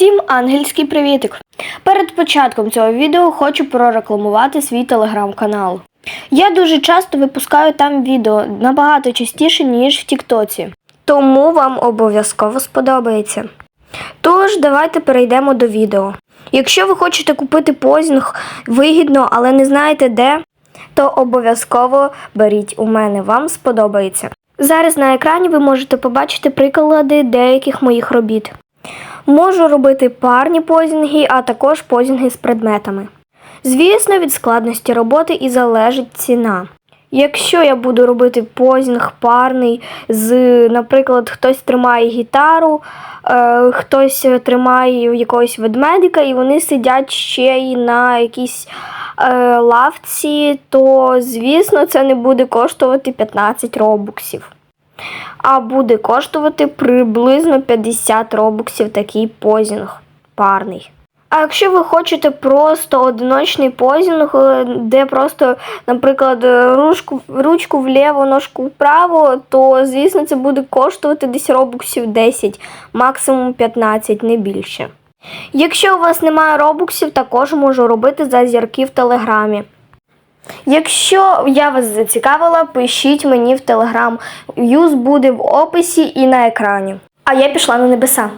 Всім ангельський привітик! Перед початком цього відео хочу прорекламувати свій телеграм-канал. Я дуже часто випускаю там відео набагато частіше, ніж в Тіктоці. Тому вам обов'язково сподобається. Тож, давайте перейдемо до відео. Якщо ви хочете купити позінг вигідно, але не знаєте де, то обов'язково беріть у мене, вам сподобається. Зараз на екрані ви можете побачити приклади деяких моїх робіт. Можу робити парні позінги, а також позінги з предметами. Звісно, від складності роботи і залежить ціна. Якщо я буду робити позінг парний з, наприклад, хтось тримає гітару, е, хтось тримає якогось ведмедика, і вони сидять ще й на якійсь е, лавці, то звісно це не буде коштувати 15 робуксів а буде коштувати приблизно 50 робоксів такий позінг парний. А якщо ви хочете просто одиночний позінг, е, де просто, наприклад, ручку, ручку вліво, ножку вправо, то звісно це буде коштувати десь робоксів 10, максимум 15, не більше. Якщо у вас немає робоксів, також можу робити за зірки в телеграмі. Якщо я вас зацікавила, пишіть мені в телеграм. Юз буде в описі і на екрані. А я пішла на небеса.